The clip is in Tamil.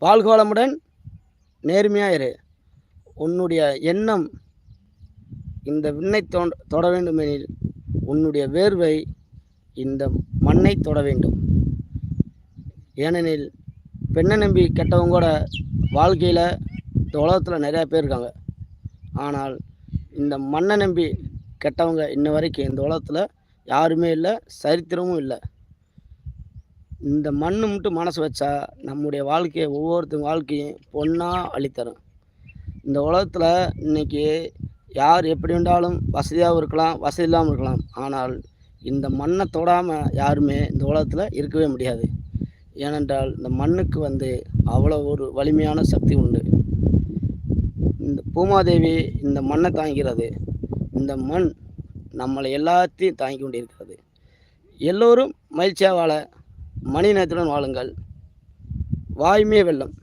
பால்கோளமுடன் நேர்மையாக இரு. உன்னுடைய எண்ணம் இந்த விண்ணை தொ- தொட வேண்டுமெனில் உன்னுடைய வேர்வை இந்த மண்ணை தொட வேண்டும். ஏனெனில் பெண்ணை நம்பி கெட்டவங்க கூட வாழ்க்கையில் இந்த உலகத்தில் நிறையா பேர் இருக்காங்க. ஆனால் இந்த மண்ணை நம்பி கெட்டவங்க இன்ன வரைக்கும் இந்த உலகத்தில் யாருமே இல்லை சரித்திரமும் இல்லை. இந்த மண்ணு மட்டும் மனசு வச்சா நம்முடைய வாழ்க்கையை ஒவ்வொருத்தங்க வாழ்க்கையும் பொண்ணாக அழித்தரும். இந்த உலகத்தில் இன்னைக்கு யார் எப்படி இருந்தாலும் வசதியாகவும் இருக்கலாம் வசதி இல்லாமல் இருக்கலாம். ஆனால் இந்த மண்ணை தொடாமல் யாருமே இந்த உலகத்தில் இருக்கவே முடியாது. ஏனென்றால் இந்த மண்ணுக்கு வந்து அவ்வளோ ஒரு வலிமையான சக்தி உண்டு. இந்த பூமாதேவி இந்த மண்ணை தாங்கிறது இந்த மண் நம்மளை எல்லாத்தையும் தாங்கி கொண்டிருக்கிறது. எல்லோரும் மகிழ்ச்சியாக வாழ மணி நேரத்துடன் வாழுங்கள். வாய்மே வெள்ளம்